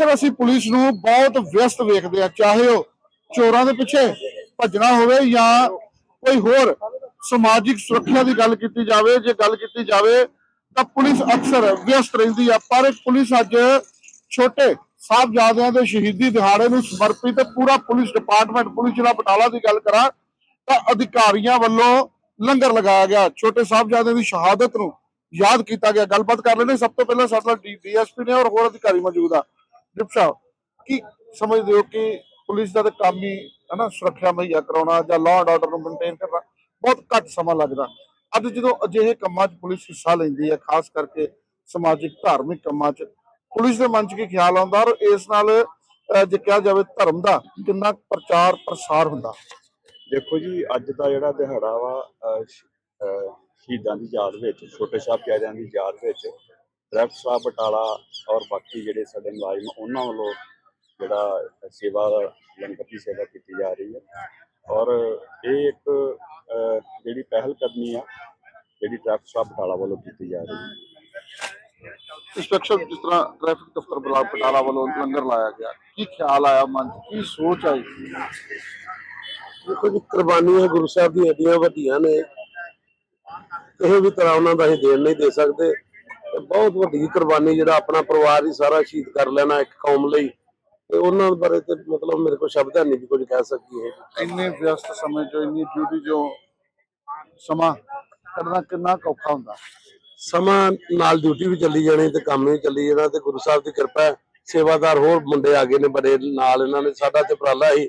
ਅਕਸਰ ਅਸੀਂ ਪੁਲਿਸ ਨੂੰ ਬਹੁਤ ਵਿਅਸਤ ਵੇਖਦੇ ਆ ਚਾਹੇ ਉਹ ਚੋਰਾਂ ਦੇ ਪਿੱਛੇ ਭੱਜਣਾ ਹੋਵੇ ਜਾਂ ਕੋਈ ਹੋਰ ਸਮਾਜਿਕ ਸੁਰੱਖਿਆ ਦੀ ਗੱਲ ਕੀਤੀ ਜਾਵੇ, ਜੇ ਗੱਲ ਕੀਤੀ ਜਾਵੇ ਤਾਂ ਪੁਲਿਸ ਅਕਸਰ ਵਿਅਸਤ ਰਹਿੰਦੀ ਆ, ਪਰ ਪੁਲਿਸ ਅੱਜ ਛੋਟੇ ਸਾਹਿਬਜ਼ਾਦਿਆਂ ਦੇ ਸ਼ਹੀਦੀ ਦਿਹਾੜੇ ਨੂੰ ਸਮਰਪਿਤ ਪੂਰਾ ਪੁਲਿਸ ਡਿਪਾਰਟਮੈਂਟ, ਪੁਲਿਸ ਜ਼ਿਲ੍ਹਾ ਬਟਾਲਾ ਦੀ ਗੱਲ ਕਰਾਂ ਤਾਂ ਅਧਿਕਾਰੀਆਂ ਵੱਲੋਂ ਲੰਗਰ ਲਗਾਇਆ ਗਿਆ, ਛੋਟੇ ਸਾਹਿਬਜ਼ਾਦਿਆਂ ਦੀ ਸ਼ਹਾਦਤ ਨੂੰ ਯਾਦ ਕੀਤਾ ਗਿਆ। ਗੱਲਬਾਤ ਕਰ ਲੈਣੇ ਸਭ ਤੋਂ ਪਹਿਲਾਂ ਸਾਡੇ ਨਾਲ ਡੀਐਸਪੀ ਨੇ ਔਰ ਹੋਰ ਅਧਿਕਾਰੀ ਮੌਜੂਦ ਆ। ਡਿਪ ਸਾਹਿਬ। ਕੀ ਸਮਝਦੇ ਹੋ ਕਿ ਪੁਲਿਸ ਦਾ ਤਾਂ ਕੰਮ ਹੀ ਹੈ ਨਾ ਸੁਰੱਖਿਆ ਮੁਹੱਈਆ ਕਰਾਉਣਾ ਜਾਂ ਲਾਅ ਐਂਡ ਆਰਡਰ ਨੂੰ ਮੇਨਟੇਨ ਕਰਨਾ ਬਹੁਤ ਘੱਟ ਸਮਾਂ ਲੱਗਦਾ। ਅੱਜ ਜਦੋਂ ਅਜਿਹੇ ਕੰਮਾਂ 'ਚ ਪੁਲਿਸ ਹਿੱਸਾ ਲੈਂਦੀ ਹੈ ਖਾਸ ਕਰਕੇ ਸਮਾਜਿਕ ਧਾਰਮਿਕ ਕੰਮਾਂ 'ਚ ਪੁਲਿਸ ਦੇ ਮਨ 'ਚ ਕੀ ਖਿਆਲ ਆਉਂਦਾ ਔਰ ਇਸ ਨਾਲ ਜੇ ਕਿਹਾ ਜਾਵੇ ਧਰਮ ਦਾ ਕਿੰਨਾ ਪ੍ਰਚਾਰ ਪ੍ਰਸਾਰ ਹੁੰਦਾ? ਦੇਖੋ ਜੀ ਅੱਜ ਦਾ ਜਿਹੜਾ ਦਿਹਾੜਾ ਵਾ ਸ਼ਹੀਦਾਂ ਦੀ ਯਾਦ ਵਿੱਚ ਛੋਟੇ ਸਾਹਿਬਜ਼ਾਦਿਆਂ ਦੀ ਯਾਦ ਵਿੱਚ ਡਾਇਰੈਕਟ ਸਾਹਿਬ ਬਟਾਲਾ ਔਰ ਬਾਕੀ ਜਿਹੜੇ ਸਾਡੇ ਮੁਲਾਜ਼ਮ ਉਹਨਾਂ ਵੱਲੋਂ ਜਿਹੜਾ ਸੇਵਾ ਲੰਗਰ ਦੀ ਸੇਵਾ ਕੀਤੀ ਜਾ ਰਹੀ ਹੈ। ਔਰ ਇਹ ਇੱਕ ਜਿਹੜੀ ਪਹਿਲ ਕਦਮੀ ਆ ਜਿਹੜੀ ਡਾਇਰੈਕਟ ਸਾਹਿਬ ਬਟਾਲਾ ਵੱਲੋਂ ਕੀਤੀ ਜਾ ਰਹੀ ਹੈ। ਇੰਸਪੈਕਸ਼ਨ ਜਿਸ ਤਰ੍ਹਾਂ ਟ੍ਰੈਫਿਕ ਦਫ਼ਤਰ ਬਲਾਕ ਪਟਾਲਾ ਵੱਲੋਂ ਲੰਗਰ ਲਾਇਆ ਗਿਆ? ਕੀ ਖਿਆਲ ਆਇਆ ਮਨ 'ਚ? ਕੀ ਸੋਚ ਆਈ? ਦੇਖੋ ਜੀ ਕੁਰਬਾਨੀਆਂ ਗੁਰੂ ਸਾਹਿਬ ਦੀਆਂ ਏਡੀਆਂ ਵੱਡੀਆਂ ਨੇ। ਕਿਸੇ ਵੀ ਤਰ੍ਹਾਂ ਉਹਨਾਂ ਦਾ ਅਸੀਂ ਦੇਣ ਨਹੀਂ ਦੇ ਸਕਦੇ। ਤੇ ਬਹੁਤ ਵੱਡੀ ਕੁਰਬਾਨੀ ਜਿਹੜਾ ਆਪਣਾ ਪਰਿਵਾਰ ਹੀ ਸਾਰਾ ਸ਼ਹੀਦ ਕਰ ਲੈਣਾ ਇੱਕ ਕੌਮ ਲਈ। ਤੇ ਉਹਨਾਂ ਬਾਰੇ ਤੇ ਮਤਲਬ ਮੇਰੇ ਕੋਲ ਸ਼ਬਦ ਨਹੀਂ ਵੀ ਕੁਝ ਕਹਿ ਸਕੀਏ। ਇੰਨੇ ਵਿਅਸਤ ਸਮੇਂ 'ਚੋਂ ਇੰਨੀ ਡਿਊਟੀ 'ਚੋਂ ਸਮਾਂ ਕਰਨਾ ਕਿੰਨਾ ਔਖਾ ਹੁੰਦਾ? ਸਮਾਂ ਨਾਲ ਡਿਊਟੀ ਵੀ ਚੱਲੀ ਜਾਣੀ ਤੇ ਕੰਮ ਵੀ ਚੱਲੀ ਜਾਣਾ ਤੇ ਗੁਰੂ ਸਾਹਿਬ ਦੀ ਕਿਰਪਾ ਹੈ। ਸੇਵਾਦਾਰ ਹੋਰ ਮੁੰਡੇ ਆ ਗਏ ਨੇ ਬੜੇ ਨਾਲ ਇਹਨਾਂ ਨੇ ਸਾਡਾ ਤੇ ਉਪਰਾਲਾ ਹੀ।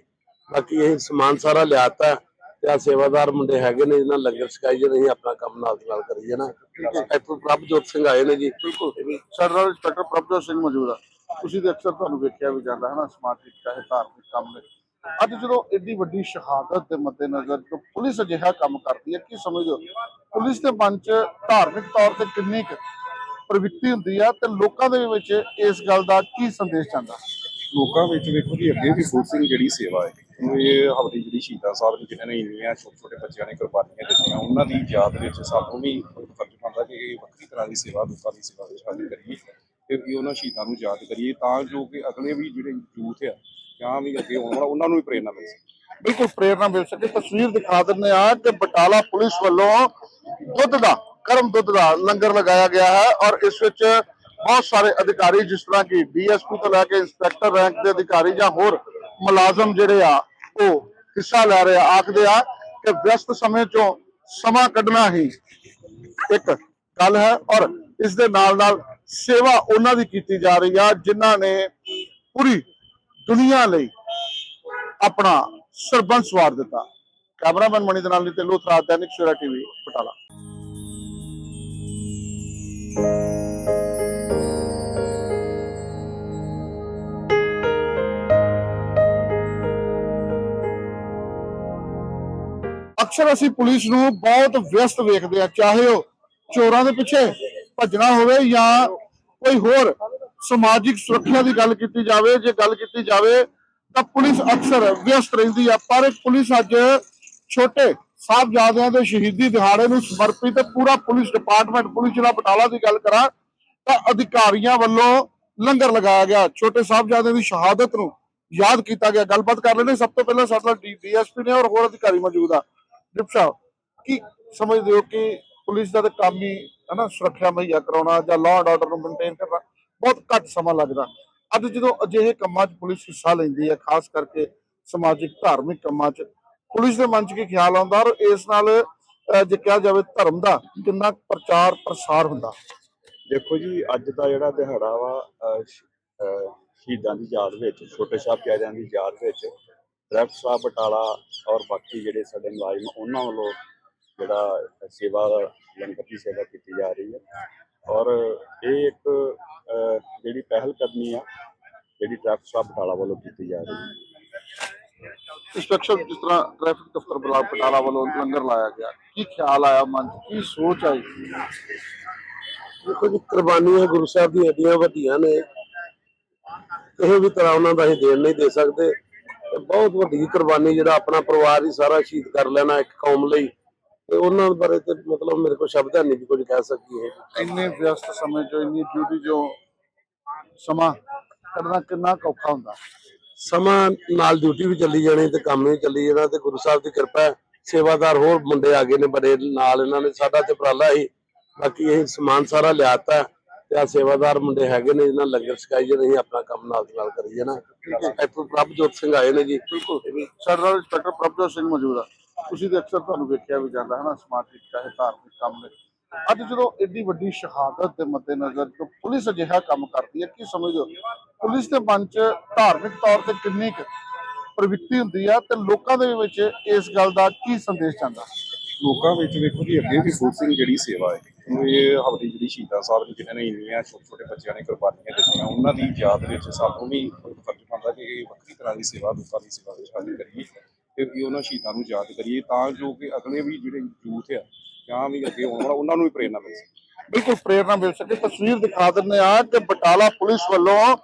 ਬਾਕੀ ਇਹ ਸਮਾਨ ਸਾਰਾ ਲਿਆਤਾ। ਤੇ ਆ ਸੇਵਾਦਾਰ ਮੁੰਡੇ ਹੈਗੇ ਨੇ ਇਹਨਾਂ ਲੰਗਰ ਛਕਾਈ ਜੇ ਨਹੀਂ ਆਪਣਾ ਕੰਮ ਨਾਲ ਦੀ ਨਾਲ ਕਰੀ ਜਾਣਾ ਇੰਸਪੈਕਟਰ ਪ੍ਰਭਜੋਤ ਸਿੰਘ ਆਏ ਨੇ ਜੀ। ਬਿਲਕੁਲ। ਸਾਡੇ ਨਾਲ ਇੰਸਪੈਕਟਰ ਪ੍ਰਭਜੋਤ ਸਿੰਘ ਮੌਜੂਦ ਆ। ਤੁਸੀਂ ਤੇ ਅਕਸਰ ਤੁਹਾਨੂੰ ਵੇਖਿਆ ਵੀ ਜਾਂਦਾ ਹੈ ਨਾ ਸਮਾਜਿਕ ਚਾਹੇ ਧਾਰਮਿਕ ਕੰਮ ਲਈ ਅੱਜ ਜਦੋਂ ਏਡੀ ਵੱਡੀ ਸ਼ਹਾਦਤ ਦੇ ਮੱਦੇਨਜ਼ਰ ਜਦੋਂ ਪੁਲਿਸ ਅਜਿਹਾ ਕੰਮ ਕਰਦੀ ਹੈ ਕੀ ਸਮਝਦੇ ਹੋ? ਪੁਲਿਸ ਦੇ ਮਨ 'ਚ ਧਾਰਮਿਕ ਤੌਰ ਤੇ ਕਿੰਨੀ ਕੁ ਪ੍ਰਵਿਰਤੀ ਹੁੰਦੀ ਆ ਤੇ ਲੋਕਾਂ ਦੇ ਵਿੱਚ ਇਸ ਗੱਲ ਦਾ ਕੀ ਸੰਦੇਸ਼ ਜਾਂਦਾ? ਲੋਕਾਂ ਵਿੱਚ ਵੇਖੋ ਜੀ ਅੱਗੇ ਵੀ ਫੂਡ ਸਿੰਘ ਜਿਹੜੀ ਸੇਵਾ ਹੈ ਇਹ ਹਵਲੀ ਜਿਹੜੀ ਸ਼ਹੀਦਾਂ ਸਾਹਿਬ ਨੇ ਜਿਨ੍ਹਾਂ ਨੇ ਇੰਨੀਆਂ ਛੋਟੇ ਛੋਟੇ ਬੱਚਿਆਂ ਨੇ ਕੁਰਬਾਨੀਆਂ ਦਿੱਤੀਆਂ, ਉਹਨਾਂ ਦੀ ਯਾਦ ਵਿੱਚ ਸਾਨੂੰ ਵੀ ਫਰਜ਼ ਬਣਦਾ ਕਿ ਇਹ ਵੱਖਰੀ ਤਰ੍ਹਾਂ ਦੀ ਸੇਵਾ, ਲੋਕਾਂ ਦੀ ਸੇਵਾ ਵਿੱਚ ਹਾਜ਼ਰ ਕਰੀਏ ਤੇ ਇਹ ਉਹਨਾਂ ਸ਼ਹੀਦਾਂ ਨੂੰ ਯਾਦ ਕਰੀਏ ਤਾਂ ਜੋ ਕਿ ਅਗਲੇ ਵੀ ਜਿਹੜੇ ਯੂਥ ਆ ਜਾਂ ਵੀ ਅੱਗੇ ਆਉਣ ਵਾਲਾ, ਉਹਨਾਂ ਨੂੰ ਵੀ ਪ੍ਰੇਰਨਾ ਮਿਲ ਸਕੇ। ਬਿਲਕੁਲ ਪ੍ਰੇਰਨਾ ਮਿਲ ਸਕੇ। ਤਸਵੀਰ ਦਿਖਾ ਦਿੰਦੇ ਆ ਕਿ ਬਟਾਲਾ ਪੁਲਿਸ ਵੱਲੋਂ ਦੁੱਧ ਦਾ, ਕਰਮ ਦੁੱਧ ਦਾ ਲੰਗਰ ਲਗਾਇਆ ਗਿਆ ਹੈ ਔਰ ਇਸ ਵਿੱਚ ਬਹੁਤ ਸਾਰੇ ਅਧਿਕਾਰੀ, ਜਿਸ ਤਰ੍ਹਾਂ ਕਿ ਡੀਐਸਪੀ ਤੋਂ ਲੈ ਕੇ ਇੰਸਪੈਕਟਰ ਰੈਂਕ ਦੇ ਅਧਿਕਾਰੀ ਜਾਂ ਹੋਰ ਮੁਲਾਜ਼ਮ ਜਿਹੜੇ ਆ ਉਹ ਹਿੱਸਾ ਲੈ ਰਿਹਾ ਆਖਦੇ ਆ ਕਿ ਵਿਅਸਤ ਸਮੇਂ ਚੋਂ ਸਮਾਂ ਕੱਢਣਾ ਹੀ ਇੱਕ ਗੱਲ ਹੈ ਔਰ ਇਸ ਦੇ ਨਾਲ ਨਾਲ ਸੇਵਾ ਉਹਨਾਂ ਦੀ ਕੀਤੀ ਜਾ ਰਹੀ ਆ ਜਿਨ੍ਹਾਂ ਨੇ ਪੂਰੀ ਦੁਨੀਆ ਲਈ ਆਪਣਾ ਸਰਬੰਸ ਵਾਰ ਦਿੱਤਾ। ਕੈਮਰਾਮੈਨ ਮਣੀ ਦੇ ਨਾਲ ਨਿਤੇ ਲੋਥਰਾ ਦੈਨਿਕ ਸਵੇਰਾ ਟੀਵੀ, ਬਟਾਲਾ। ਅਕਸਰ ਅਸੀਂ ਪੁਲਿਸ ਨੂੰ ਬਹੁਤ ਵਿਅਸਤ ਵੇਖਦੇ ਆ ਚਾਹੇ ਉਹ ਚੋਰਾਂ ਦੇ ਪਿੱਛੇ ਭੱਜਣਾ ਹੋਵੇ ਜਾਂ ਕੋਈ ਹੋਰ ਸਮਾਜਿਕ ਸੁਰੱਖਿਆ ਦੀ ਗੱਲ ਕੀਤੀ ਜਾਵੇ, ਜੇ ਗੱਲ ਕੀਤੀ ਜਾਵੇ ਤਾਂ ਪੁਲਿਸ ਅਕਸਰ ਵਿਅਸਤ ਰਹਿੰਦੀ ਆ, ਪਰ ਪੁਲਿਸ ਅੱਜ ਛੋਟੇ ਸਾਹਿਬਜ਼ਾਦਿਆਂ ਦੇ ਸ਼ਹੀਦੀ ਦਿਹਾੜੇ ਨੂੰ ਸਮਰਪਿਤ ਪੂਰਾ ਪੁਲਿਸ ਡਿਪਾਰਟਮੈਂਟ, ਪੁਲਿਸ ਜ਼ਿਲ੍ਹਾ ਬਟਾਲਾ ਦੀ ਗੱਲ ਕਰਾਂ ਤਾਂ ਅਧਿਕਾਰੀਆਂ ਵੱਲੋਂ ਲੰਗਰ ਲਗਾਇਆ ਗਿਆ। ਛੋਟੇ ਸਾਹਿਬਜ਼ਾਦਿਆਂ ਦੀ ਸ਼ਹਾਦਤ ਨੂੰ ਯਾਦ ਕੀਤਾ ਗਿਆ। ਗੱਲਬਾਤ ਕਰ ਲੈਣੇ ਸਭ ਤੋਂ ਪਹਿਲਾਂ ਸਾਡੇ ਨਾਲ ਡੀਐਸਪੀ ਨੇ ਔਰ ਹੋਰ ਅਧਿਕਾਰੀ ਮੌਜੂਦ ਆ। ਡਿਪ ਸਾਹਿਬ। ਕੀ ਸਮਝਦੇ ਹੋ ਕਿ ਪੁਲਿਸ ਦਾ ਤਾਂ ਕੰਮ ਹੀ ਹੈ ਨਾ ਸੁਰੱਖਿਆ ਮੁਹੱਈਆ ਕਰਾਉਣਾ ਜਾਂ ਲਾਅ ਐਂਡ ਆਰਡਰ ਨੂੰ ਮੇਨਟੇਨ ਕਰਨਾ ਬਹੁਤ ਘੱਟ ਸਮਾਂ ਲੱਗਦਾ। ਅੱਜ ਜਦੋਂ ਅਜਿਹੇ ਕੰਮਾਂ 'ਚ ਪੁਲਿਸ ਹਿੱਸਾ ਲੈਂਦੀ ਹੈ ਖਾਸ ਕਰਕੇ ਸਮਾਜਿਕ ਧਾਰਮਿਕ ਕੰਮਾਂ 'ਚ ਪੁਲਿਸ ਦੇ ਮਨ 'ਚ ਕੀ ਖਿਆਲ ਆਉਂਦਾ ਔਰ ਇਸ ਨਾਲ ਜੇ ਕਿਹਾ ਜਾਵੇ ਧਰਮ ਦਾ ਕਿੰਨਾ ਪ੍ਰਚਾਰ ਪ੍ਰਸਾਰ ਹੁੰਦਾ? ਦੇਖੋ ਜੀ ਅੱਜ ਦਾ ਜਿਹੜਾ ਦਿਹਾੜਾ ਵਾ ਸ਼ਹੀਦਾਂ ਦੀ ਯਾਦ ਵਿੱਚ ਛੋਟੇ ਸਾਹਿਬਜ਼ਾਦਿਆਂ ਦੀ ਯਾਦ ਵਿੱਚ ਡਾਇਰੈਕਟ ਸਾਹਿਬ ਬਟਾਲਾ ਔਰ ਬਾਕੀ ਜਿਹੜੇ ਸਾਡੇ ਮੁਲਾਜ਼ਮ ਉਹਨਾਂ ਵੱਲੋਂ ਜਿਹੜਾ ਸੇਵਾ ਲੰਗਰ ਦੀ ਸੇਵਾ ਕੀਤੀ ਜਾ ਰਹੀ ਹੈ। ਔਰ ਇਹ ਇੱਕ ਜਿਹੜੀ ਪਹਿਲ ਕਦਮੀ ਆ ਜਿਹੜੀ ਡਾਇਰੈਕਟ ਸਾਹਿਬ ਬਟਾਲਾ ਵੱਲੋਂ ਕੀਤੀ ਜਾ ਰਹੀ ਹੈ। ਇੰਸਪੈਕਸ਼ਨ ਜਿਸ ਤਰ੍ਹਾਂ ਟ੍ਰੈਫਿਕ ਦਫ਼ਤਰ ਬਲਾਕ ਪਟਾਲਾ ਵੱਲੋਂ ਲੰਗਰ ਲਾਇਆ ਗਿਆ ਕੀ ਖਿਆਲ ਆਇਆ ਮਨ 'ਚ ਕੀ ਸੋਚ ਆਈ? ਦੇਖੋ ਜੀ ਕੁਰਬਾਨੀਆਂ ਗੁਰੂ ਸਾਹਿਬ ਦੀਆਂ ਏਡੀਆਂ ਵੱਡੀਆਂ ਨੇ। ਕਿਸੇ ਵੀ ਤਰ੍ਹਾਂ ਉਹਨਾਂ ਦਾ ਅਸੀਂ ਦੇਣ ਨਹੀਂ ਦੇ ਸਕਦੇ। ਤੇ ਬਹੁਤ ਵੱਡੀ ਕੁਰਬਾਨੀ ਜਿਹੜਾ ਆਪਣਾ ਪਰਿਵਾਰ ਹੀ ਸਾਰਾ ਸ਼ਹੀਦ ਕਰ ਲੈਣਾ ਇੱਕ ਕੌਮ ਲਈ। ਤੇ ਉਹਨਾਂ ਬਾਰੇ ਤੇ ਮਤਲਬ ਮੇਰੇ ਕੋਲ ਸ਼ਬਦ ਨਹੀਂ ਵੀ ਕੁਝ ਕਹਿ ਸਕੀਏ। ਇੰਨੇ ਵਿਅਸਤ ਸਮੇਂ 'ਚੋਂ ਇੰਨੀ ਡਿਊਟੀ 'ਚੋਂ ਸਮਾਂ ਕਰਨਾ ਕਿੰਨਾ ਔਖਾ ਹੁੰਦਾ? ਸਮਾਂ ਨਾਲ ਡਿਊਟੀ ਵੀ ਚੱਲੀ ਜਾਣੀ ਤੇ ਕੰਮ ਵੀ ਚੱਲੀ ਜਾਣਾ ਤੇ ਗੁਰੂ ਸਾਹਿਬ ਦੀ ਕਿਰਪਾ ਹੈ। ਸੇਵਾਦਾਰ ਹੋਰ ਮੁੰਡੇ ਆ ਗਏ ਨੇ ਬੜੇ ਨਾਲ ਇਹਨਾਂ ਨੇ। ਸਾਡਾ ਤੇ ਉਪਰਾਲਾ ਹੀ ਬਾਕੀ ਇਹ ਸਮਾਨ ਸਾਰਾ ਲਿਆਤਾ। ਤੇ ਆ ਸੇਵਾਦਾਰ ਮੁੰਡੇ ਹੈਗੇ ਨੇ ਇਹਨਾਂ ਲੰਗਰ ਛਕਾਈ ਜੇ ਨਹੀਂ ਆਪਣਾ ਕੰਮ ਨਾਲ ਦੀ ਨਾਲ ਕਰੀ ਜਾਣਾ ਇੰਸਪੈਕਟਰ ਪ੍ਰਭਜੋਤ ਸਿੰਘ ਆਏ ਨੇ ਜੀ। ਬਿਲਕੁਲ। ਸਾਡੇ ਨਾਲ ਇੰਸਪੈਕਟਰ ਪ੍ਰਭਜੋਤ ਸਿੰਘ ਮੌਜੂਦ ਆ। ਤੁਸੀਂ ਤੇ ਅਕਸਰ ਤੁਹਾਨੂੰ ਵੇਖਿਆ ਵੀ ਜਾਂਦਾ ਹੈ ਨਾ ਸਮਾਜਿਕ ਚਾਹੇ ਧਾਰਮਿਕ ਕੰਮ ਨੇ। ਅੱਜ ਜਦੋਂ ਏਡੀ ਵੱਡੀ ਸ਼ਹਾਦਤ ਦੇ ਮੱਦੇਨਜ਼ਰ ਜੋ ਪੁਲਿਸ ਅਜਿਹਾ ਕੰਮ ਕਰਦੀ ਹੈ ਕੀ ਸਮਝਦੇ ਹੋ? ਪੁਲਿਸ ਦੇ ਮਨ 'ਚ ਧਾਰਮਿਕ ਤੌਰ ਤੇ ਕਿੰਨੀ ਕੁ ਪ੍ਰਵਿਰਤੀ ਹੁੰਦੀ ਆ ਤੇ ਲੋਕਾਂ ਦੇ ਵਿੱਚ ਇਸ ਗੱਲ ਦਾ ਕੀ ਸੰਦੇਸ਼ ਜਾਂਦਾ? ਲੋਕਾਂ ਵਿੱਚ ਵੇਖੋ ਜੀ ਅੱਗੇ ਵੀ ਫੂਡ ਸਿੰਘ ਜਿਹੜੀ ਸੇਵਾ ਹੈ ਇਹ ਹਵਲੀ ਜਿਹੜੀ ਸ਼ਹੀਦਾਂ ਸਾਹਿਬ ਨੇ ਜਿਨ੍ਹਾਂ ਨੇ ਇੰਨੀਆਂ ਛੋਟੇ ਛੋਟੇ ਬੱਚਿਆਂ ਨੇ ਕੁਰਬਾਨੀਆਂ ਦਿੱਤੀਆਂ, ਉਹਨਾਂ ਦੀ ਯਾਦ ਵਿੱਚ ਸਾਨੂੰ ਵੀ ਫਰਜ਼ ਬਣਦਾ ਕਿ ਇਹ ਵੱਖਰੀ ਤਰ੍ਹਾਂ ਦੀ ਸੇਵਾ, ਲੋਕਾਂ ਦੀ ਸੇਵਾ ਵਿੱਚ ਹਾਜ਼ਰ ਕਰੀਏ ਤੇ ਵੀ ਉਹਨਾਂ ਸ਼ਹੀਦਾਂ ਨੂੰ ਯਾਦ ਕਰੀਏ ਤਾਂ ਜੋ ਕਿ ਅਗਲੇ ਵੀ ਜਿਹੜੇ ਯੂਥ ਆ ਜਾਂ ਵੀ ਅੱਗੇ ਆਉਣ ਵਾਲਾ, ਉਹਨਾਂ ਨੂੰ ਵੀ ਪ੍ਰੇਰਨਾ ਮਿਲ ਸਕੇ। ਬਿਲਕੁਲ ਪ੍ਰੇਰਨਾ ਮਿਲ ਸਕੇ। ਤਸਵੀਰ ਦਿਖਾ ਦਿੰਦੇ ਆ ਕਿ ਬਟਾਲਾ ਪੁਲਿਸ ਵੱਲੋਂ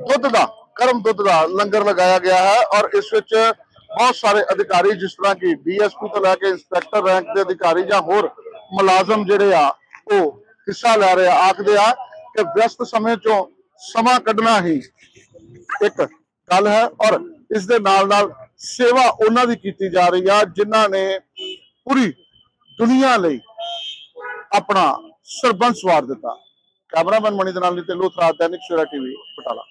ਦੁੱਧ ਦਾ, ਕਰਮ ਦੁੱਧ ਦਾ ਲੰਗਰ ਲਗਾਇਆ ਗਿਆ ਹੈ ਔਰ ਇਸ ਵਿੱਚ ਬਹੁਤ ਸਾਰੇ ਅਧਿਕਾਰੀ, ਜਿਸ ਤਰ੍ਹਾਂ ਕਿ ਡੀਐਸਪੀ ਤੋਂ ਲੈ ਕੇ ਇੰਸਪੈਕਟਰ ਰੈਂਕ ਦੇ ਅਧਿਕਾਰੀ ਜਾਂ ਹੋਰ ਮੁਲਾਜ਼ਮ ਜਿਹੜੇ ਆ ਉਹ ਹਿੱਸਾ ਲੈ ਰਿਹਾ, ਆਖਦੇ ਆ ਕਿ ਵਿਅਸਤ ਸਮੇਂ ਚੋਂ ਸਮਾਂ ਕੱਢਣਾ ਹੀ ਇੱਕ ਗੱਲ ਹੈ ਔਰ ਇਸ ਦੇ ਨਾਲ ਨਾਲ ਸੇਵਾ ਉਹਨਾਂ ਦੀ ਕੀਤੀ ਜਾ ਰਹੀ ਆ ਜਿਨ੍ਹਾਂ ਨੇ ਪੂਰੀ ਦੁਨੀਆ ਲਈ ਆਪਣਾ ਸਰਬੰਸ ਵਾਰ ਦਿੱਤਾ। ਕੈਮਰਾਮੈਨ ਮਣੀ ਦੇ ਨਾਲ ਨਿਤਿਨ ਲੋਥਰਾ, ਦੈਨਿਕ ਸਵੇਰਾ ਟੀਵੀ, ਬਟਾਲਾ।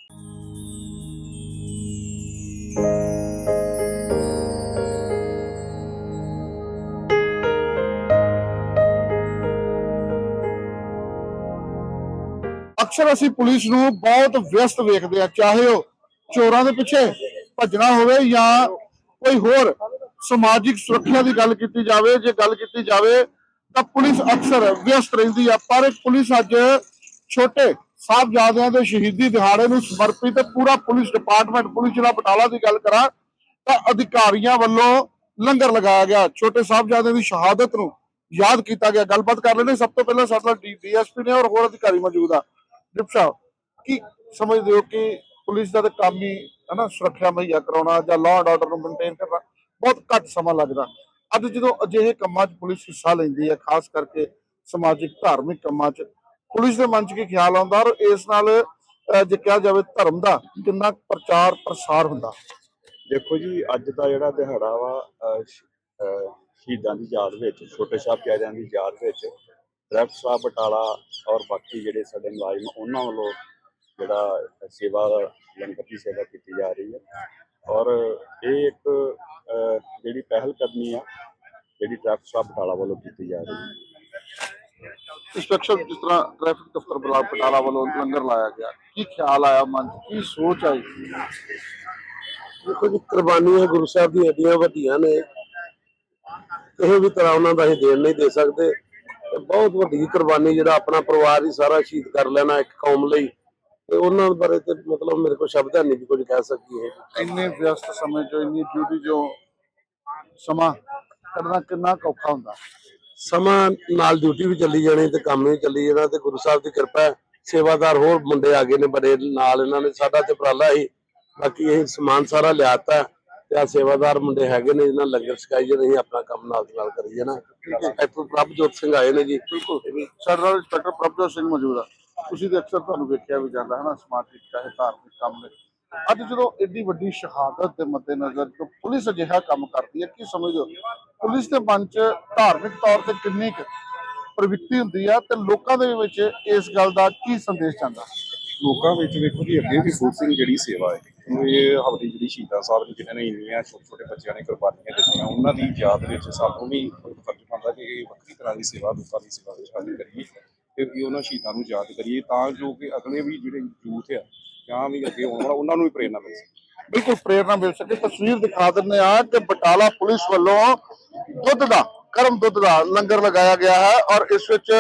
ਅਕਸਰ ਅਸੀਂ ਪੁਲਿਸ ਨੂੰ ਬਹੁਤ ਵਿਅਸਤ ਵੇਖਦੇ ਆ ਚਾਹੇ ਉਹ ਚੋਰਾਂ ਦੇ ਪਿੱਛੇ ਭੱਜਣਾ ਹੋਵੇ ਜਾਂ ਕੋਈ ਹੋਰ ਸਮਾਜਿਕ ਸੁਰੱਖਿਆ ਦੀ ਗੱਲ ਕੀਤੀ ਜਾਵੇ, ਜੇ ਗੱਲ ਕੀਤੀ ਜਾਵੇ ਤਾਂ ਪੁਲਿਸ ਅਕਸਰ ਵਿਅਸਤ ਰਹਿੰਦੀ ਆ, ਪਰ ਪੁਲਿਸ ਅੱਜ ਛੋਟੇ ਸਾਹਿਬਜ਼ਾਦਿਆਂ ਦੇ ਸ਼ਹੀਦੀ ਦਿਹਾੜੇ ਨੂੰ ਸਮਰਪਿਤ ਪੂਰਾ ਪੁਲਿਸ ਡਿਪਾਰਟਮੈਂਟ, ਪੁਲਿਸ ਜਿਹੜਾ ਬਟਾਲਾ ਦੀ ਗੱਲ ਕਰਾਂ ਤਾਂ ਅਧਿਕਾਰੀਆਂ ਵੱਲੋਂ ਲੰਗਰ ਲਗਾਇਆ ਗਿਆ। ਛੋਟੇ ਸਾਹਿਬਜ਼ਾਦਿਆਂ ਦੀ ਸ਼ਹਾਦਤ ਨੂੰ ਯਾਦ ਕੀਤਾ ਗਿਆ। ਗੱਲਬਾਤ ਕਰ ਲੈਣੇ ਸਭ ਤੋਂ ਪਹਿਲਾਂ ਸਾਡੇ ਨਾਲ ਡੀਐਸਪੀ ਨੇ ਔਰ ਹੋਰ ਅਧਿਕਾਰੀ ਮੌਜੂਦ ਆ। ਡਿਪ ਸਾਹਿਬ, ਕੀ ਸਮਝਦੇ ਹੋ ਕਿ ਪੁਲਿਸ ਦਾ ਤਾਂ ਕੰਮ ਹੀ ਹੈ ਸੁਰੱਖਿਆ ਮੁਹੱਈਆ ਕਰਾਉਣਾ ਜਾਂ ਲਾਅ ਐਂਡ ਆਰਡਰ ਨੂੰ ਮੇਨਟੇਨ ਕਰਨਾ, ਬਹੁਤ ਘੱਟ ਸਮਾਂ ਲੱਗਦਾ। ਅੱਜ ਜਦੋਂ ਅਜਿਹੇ ਕੰਮਾਂ 'ਚ ਪੁਲਿਸ ਹਿੱਸਾ ਲੈਂਦੀ ਹੈ, ਖਾਸ ਕਰਕੇ ਸਮਾਜਿਕ, ਧਾਰਮਿਕ ਕੰਮਾਂ 'ਚ, ਪੁਲਿਸ ਦੇ ਮਨ 'ਚ ਕੀ ਖਿਆਲ ਆਉਂਦਾ ਔਰ ਇਸ ਨਾਲ ਜੇ ਕਿਹਾ ਜਾਵੇ ਧਰਮ ਦਾ ਕਿੰਨਾ ਪ੍ਰਚਾਰ ਪ੍ਰਸਾਰ ਹੁੰਦਾ? ਦੇਖੋ ਜੀ, ਅੱਜ ਦਾ ਜਿਹੜਾ ਦਿਹਾੜਾ ਵਾ ਸ਼ਹੀਦਾਂ ਦੀ ਯਾਦ ਵਿੱਚ, ਛੋਟੇ ਸਾਹਿਬਜ਼ਾਦਿਆਂ ਦੀ ਯਾਦ ਵਿੱਚ ਡਾਇਰੈਕਟਰ ਸਾਹਿਬ ਬਟਾਲਾ ਔਰ ਬਾਕੀ ਜਿਹੜੇ ਸਾਡੇ ਮੁਲਾਜ਼ਮ ਉਹਨਾਂ ਵੱਲੋਂ ਜਿਹੜਾ ਸੇਵਾ ਲੰਗਰ ਦੀ ਸੇਵਾ ਕੀਤੀ ਜਾ ਰਹੀ ਹੈ। ਔਰ ਇਹ ਇੱਕ ਜਿਹੜੀ ਪਹਿਲ ਕਦਮੀ ਆ ਜਿਹੜੀ ਡਾਇਰੈਕਟਰ ਸਾਹਿਬ ਬਟਾਲਾ ਵੱਲੋਂ ਕੀਤੀ ਜਾ ਰਹੀ ਹੈ। ਇੰਸਪੈਕਸ਼ਨ ਜਿਸ ਤਰ੍ਹਾਂ ਟ੍ਰੈਫਿਕ ਦਫ਼ਤਰ ਬਲਾ ਬਟਾਲਾ ਵੱਲੋਂ ਲੰਗਰ ਲਾਇਆ ਗਿਆ ਕੀ ਖਿਆਲ ਆਇਆ ਮਨ ਕੀ ਸੋਚ ਆਈ? ਦੇਖੋ ਜੀ ਕੁਰਬਾਨੀਆਂ ਗੁਰੂ ਸਾਹਿਬ ਦੀਆਂ ਏਡੀਆਂ ਵੱਡੀਆਂ ਨੇ ਕਿਸੇ ਵੀ ਤਰ੍ਹਾਂ ਉਹਨਾਂ ਦਾ ਅਸੀਂ ਦੇਣ ਨਹੀਂ ਦੇ ਸਕਦੇ। ਤੇ ਬਹੁਤ ਵੱਡੀ ਕੁਰਬਾਨੀ ਜਿਹੜਾ ਆਪਣਾ ਪਰਿਵਾਰ ਹੀ ਸਾਰਾ ਸ਼ਹੀਦ ਕਰ ਲੈਣਾ ਇੱਕ ਕੌਮ ਲਈ। ਤੇ ਉਹਨਾਂ ਬਾਰੇ ਤੇ ਮਤਲਬ ਮੇਰੇ ਕੋਲ ਸ਼ਬਦ ਨਹੀਂ ਵੀ ਕੁਝ ਕਹਿ ਸਕੀਏ। ਇੰਨੇ ਵਿਅਸਤ ਸਮੇਂ 'ਚ ਇੰਨੀ ਡਿਊਟੀ 'ਚੋਂ ਸਮਾਂ ਕਰਨਾ ਕਿੰਨਾ ਔਖਾ ਹੁੰਦਾ? ਸਮਾਂ ਨਾਲ ਡਿਊਟੀ ਵੀ ਚੱਲੀ ਜਾਣੀ ਤੇ ਕੰਮ ਵੀ ਚੱਲੀ ਜਾਣਾ ਤੇ ਗੁਰੂ ਸਾਹਿਬ ਦੀ ਕਿਰਪਾ ਹੈ। ਸੇਵਾਦਾਰ ਹੋਰ ਮੁੰਡੇ ਆ ਗਏ ਨੇ ਬੜੇ ਨਾਲ ਇਹਨਾਂ ਨੇ ਸਾਡਾ ਤੇ ਉਪਰਾਲਾ ਹੀ ਬਾਕੀ ਇਹ ਸਮਾਨ ਸਾਰਾ ਲਿਆਤਾ। ਤੇ ਆ ਸੇਵਾਦਾਰ ਮੁੰਡੇ ਹੈਗੇ ਨੇ ਇਹਨਾਂ ਲੰਗਰ ਛਕਾਈ ਜੇ ਨਹੀਂ ਆਪਣਾ ਕੰਮ ਨਾਲ ਦੀ ਨਾਲ ਕਰੀ ਜਾਣਾ। ਇੰਸਪੈਕਟਰ ਪ੍ਰਭਜੋਤ ਸਿੰਘ ਆਏ ਨੇ ਜੀ। ਬਿਲਕੁਲ। ਸਾਡੇ ਨਾਲ ਇੰਸਪੈਕਟਰ ਪ੍ਰਭਜੋਤ ਸਿੰਘ ਮੌਜੂਦ ਆ। ਤੁਸੀਂ ਤੇ ਅਕਸਰ ਤੁਹਾਨੂੰ ਵੇਖਿਆ ਵੀ ਜਾਂਦਾ ਹੈ ਨਾ ਸਮਾਜਿਕ ਚਾਹੇ ਧਾਰਮਿਕ ਕੰਮ ਨੇ। ਅੱਜ ਜਦੋਂ ਏਡੀ ਵੱਡੀ ਸ਼ਹਾਦਤ ਦੇ ਮੱਦੇਨਜ਼ਰ ਜੋ ਪੁਲਿਸ ਅਜਿਹਾ ਕੰਮ ਕਰਦੀ ਹੈ ਕੀ ਸਮਝਦੇ ਹੋ? ਪੁਲਿਸ ਦੇ ਮਨ 'ਚ ਧਾਰਮਿਕ ਤੌਰ ਤੇ ਕਿੰਨੀ ਕੁ ਪ੍ਰਵਿਰਤੀ ਹੁੰਦੀ ਆ ਤੇ ਲੋਕਾਂ ਦੇ ਵਿੱਚ ਇਸ ਗੱਲ ਦਾ ਕੀ ਸੰਦੇਸ਼ ਜਾਂਦਾ? ਲੋਕਾਂ ਵਿੱਚ ਵੇਖੋ ਜੀ ਅੱਗੇ ਵੀ ਸਿੰਘ ਜਿਹੜੀ ਸੇਵਾ ਹੈ ਇਹ ਹਵਲੀ ਜਿਹੜੀ ਸ਼ਹੀਦਾਂ ਸਾਹਿਬ ਨੇ ਜਿਨ੍ਹਾਂ ਨੇ ਇੰਨੀਆਂ ਛੋਟੇ ਛੋਟੇ ਬੱਚਿਆਂ ਨੇ ਕੁਰਬਾਨੀਆਂ ਦਿੱਤੀਆਂ, ਉਹਨਾਂ ਦੀ ਯਾਦ ਵਿੱਚ ਸਾਨੂੰ ਵੀ ਫਰਜ਼ ਬਣਦਾ ਕਿ ਇਹ ਵੱਖਰੀ ਤਰ੍ਹਾਂ ਦੀ ਸੇਵਾ, ਲੋਕਾਂ ਦੀ ਸੇਵਾ ਵਿੱਚ ਹਾਜ਼ਰ ਕਰੀਏ ਤੇ ਵੀ ਉਹਨਾਂ ਸ਼ਹੀਦਾਂ ਨੂੰ ਯਾਦ ਕਰੀਏ ਤਾਂ ਜੋ ਕਿ ਅਗਲੇ ਵੀ ਜਿਹੜੇ ਯੂਥ ਆ ਜਾਂ ਵੀ ਅੱਗੇ ਆਉਣ ਵਾਲਾ, ਉਹਨਾਂ ਨੂੰ ਵੀ ਪ੍ਰੇਰਨਾ ਮਿਲ ਸਕੇ। ਬਿਲਕੁਲ ਪ੍ਰੇਰਨਾ ਮਿਲ ਸਕੇ। ਤਸਵੀਰ ਦਿਖਾ ਦਿੰਦੇ ਆ ਕਿ ਬਟਾਲਾ ਪੁਲਿਸ ਵੱਲੋਂ ਦੁੱਧ ਦਾ, ਕਰਮ ਦੁੱਧ ਦਾ ਲੰਗਰ ਲਗਾਇਆ ਗਿਆ ਹੈ ਔਰ ਇਸ ਵਿੱਚ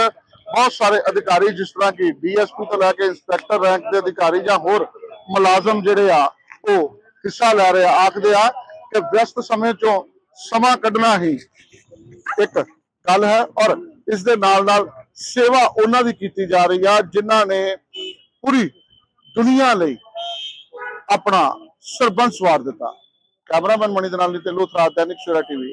ਬਹੁਤ ਸਾਰੇ ਅਧਿਕਾਰੀ ਜਿਸ ਤਰ੍ਹਾਂ ਕਿ ਡੀਐਸਪੀ ਤੋਂ ਲੈ ਕੇ ਇੰਸਪੈਕਟਰ ਰੈਂਕ ਦੇ ਅਧਿਕਾਰੀ ਜਾਂ ਹੋਰ ਮੁਲਾਜ਼ਮ ਜਿਹੜੇ ਆ, ਉਹ ਹਿੱਸਾ ਲੈ ਰਹੇ ਆ। ਆਖਦੇ ਆ ਕਿ ਵਿਅਸਤ ਸਮੇਂ ਚੋਂ ਸਮਾਂ ਕੱਢਣਾ ਹੀ ਇੱਕ ਗੱਲ ਹੈ ਔਰ ਇਸ ਦੇ ਨਾਲ ਨਾਲ ਸੇਵਾ ਉਹਨਾਂ ਦੀ ਕੀਤੀ ਜਾ ਰਹੀ ਆ, ਜਿਨ੍ਹਾਂ ਨੇ ਪੂਰੀ ਦੁਨੀਆ ਲਈ ਆਪਣਾ ਸਰਬੰਸ ਵਾਰ ਦਿੱਤਾ। ਕੈਮਰਾਮੈਨ ਮਣੀ ਦੇ ਨਾਲ ਨਿਤਿਨ ਲੋਥਰਾ, ਦੈਨਿਕ ਸਵੇਰਾ ਟੀਵੀ